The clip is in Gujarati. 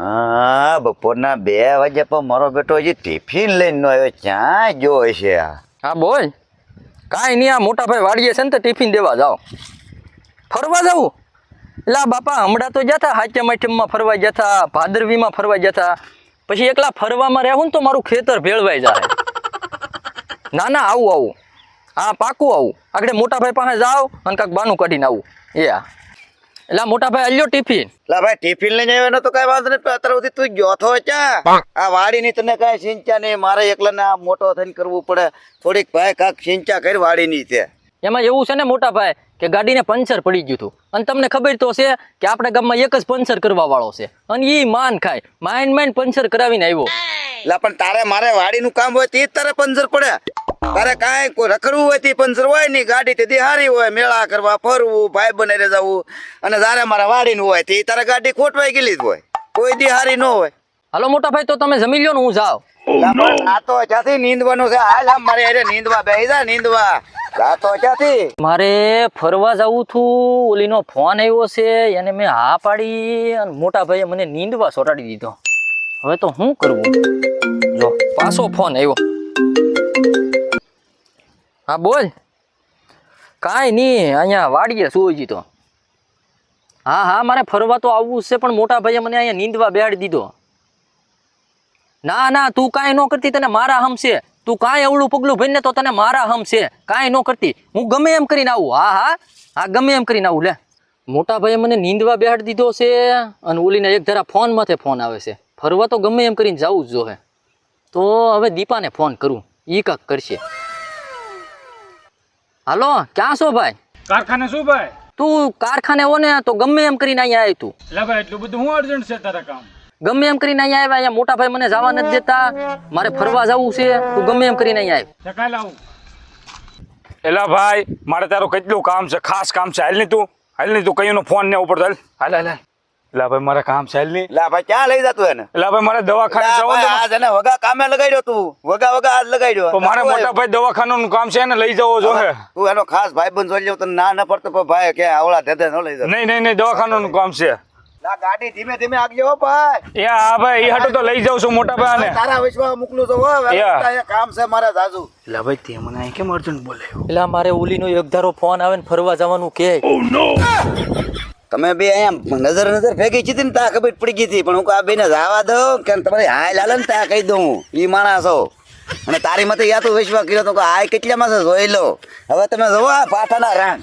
હા, બપોરના બે વાગે પણ મારો બેટો હજી ટિફિન લઈને આવ્યો, ક્યાં ગયો છે આ? હા, બોલ. કાંઈ નહીં, આ મોટા ભાઈ વાડીએ છે ને તો ટિફિન દેવા જાઓ. ફરવા જાવું? એટલે બાપા, હમણાં તો જતા હાચમ આઠમમાં ફરવા જતા, ભાદરવીમાં ફરવા જતા. પછી એકલા ફરવામાં રહેવું ને તો મારું ખેતર ભેળવાઈ જાય. ના ના, આવું આવું. હા, પાકું આવું. આગળ મોટા ભાઈ પાસે જાઓ અને કાંક બાનું કાઢીને આવું. એ હા એટલે મોટા ભાઈ અલ્યો ટિફિન. લા ભાઈ ટિફિન લઈને આવ્યો ને તો કઈ વાંધો નહીં અત્યારે સુધી તું ગયો થો ચા. આ વાડીની તને કઈ સિંચા નહીં મારે એકલા ને મોટો થઈને કરવું પડે. થોડીક ભાઈ કાંક સિંચા કરી વાડીની છે. એમાં એવું છે ને મોટા ભાઈ કે ગાડીને પંચર પડી ગયું હતું. અને તમને ખબર તો છે કે આપણે ગામમાં એક જ પંચર કરવા વાળો છે. અને એ માન ખાય. માઇન માઇન પંચર કરાવીને આવ્યો. લા પણ તારે મારે વાડીનું કામ હોય તે જ તારે પંચર પડે. તારે કાંઈ કોઈ રખડવું હોય પણ હોયની ગાડી તે દિહારી હોય મેળા કરવા ફરવું ભાઈ બને જવું અને તારે મારે વાડીનું હોય તે તારે ગાડી ખોટવાઈ ગયેલી જ હોય. કોઈ દિહારી ન હોય. હાલો મોટા ભાઈ તો તમે જમી લ્યો ને હું જાઉં. લા પણ આ તો ક્યાંથી નીંદવાનું છે? હાલ આમ મારે હારે નીંદવા બેસી જા નીંદવા. આ ક્યાંથી? મારે ફરવા જવું છું ઓલીનો ફોન આવ્યો છે એને મેં હા પાડી અને મોટા ભાઈએ મને નીંદવા સોટાડી દીધો. હવે તો શું કરવું? જો પાછો ફોન આવ્યો. હા, બોલ. કાંઈ નહીં, અહીંયા વાડીએ સુઈ જીતો હા હા, મારે ફરવા તો આવવું છે, પણ મોટા ભાઈએ મને અહીંયા નીંદવા બેહાડી દીધો. ના ના, તું કાંઈ ન કરતી, તને મારા હમ છે. તું કાંઈ અવળું પગલું ભરીને તો તને મારા હમ છે. કાંઈ ન કરતી. હું ગમે એમ કરીને આવું. હા હા હા, ગમે એમ કરીને આવું, લે. મોટા ભાઈએ મને નીંદવા બેહાડી દીધો છે, અને ઓલીને એક જરા ફોન માથે ફોન આવે છે. ફરવા તો ગમે એમ કરીને જવું જ જોહે તો હવે દીપાને ફોન કરું. એ કાંક કરશે. હાલો ક્યાં છો ભાઈ? કારખાને શું ભાઈ? તું કારખાને હો ને તો ગમે એમ કરીને અહીંયા આવી તું. એટલે ભાઈ એટલું બધું હું અર્જન્ટ છે તારા કામ? ગમે એમ કરીને અહીંયા આવ્યા અહીંયા મોટા ભાઈ મને જવા નથી દેતા. મારે ફરવા જવું છે તું ગમે એમ કરીને અહીંયા આવ આવું. એલા ભાઈ મારે તારું કેટલું કામ છે ખાસ કામ છે. હાલ નહીં તું હાલ નહીં તું કયું ફોન ને ઉપર હાલ હાલ હાલ. હાલ ભાઈ મારે કામ છે હાલ નહીં લા ભાઈ ક્યાં લઈ જતું એને? એલા ભાઈ મારે દવાખાને લા જવાનું આજ એને વગા કામે લગાડ્યો તું. વગા વગા આજ લગાડ્યો. તો મારે મોટા ભાઈ દવાખાનું કામ છે એને લઈ જવો જોઈએ તું એનો ખાસ ભાઈ બંધ જોઈ તને ના ન પડતો ભાઈ કે આવળા ધેધે ન લઈ નહીં નહીં નહીં દવાખાનું કામ છે. લા ગાડી ધીમે ધીમે આગળ હો ભાઈ. એ હા ભાઈ એ હાટો તો લઈ જાઉં છું મોટા ભાઈ આને. તારા વિશ્વાસ મોકલું તો હો. યા. કામ છે મારે જાજુ. એલા ભાઈ તે મને કેમ અર્જન્ટ બોલાયો એટલે મારે ઓલીનો એક ધારો ફોન આવે ને ફરવા જવાનું કે. તમે બે અહીંયા નજર નજર ફેંકી હતી ને ત્યાં ખબર પડી ગઈ હતી પણ હું આ બેને જવા દઉં કે તમારી હાય લાલ ને ત્યાં કહી દઉં એ માણસો અને તારી મતે યા તો વિશ્વાસ કર્યો તો હાય કેટલા કેટલામાં છે જોઈ લો હવે તમે જોવા પાઠાના રાણ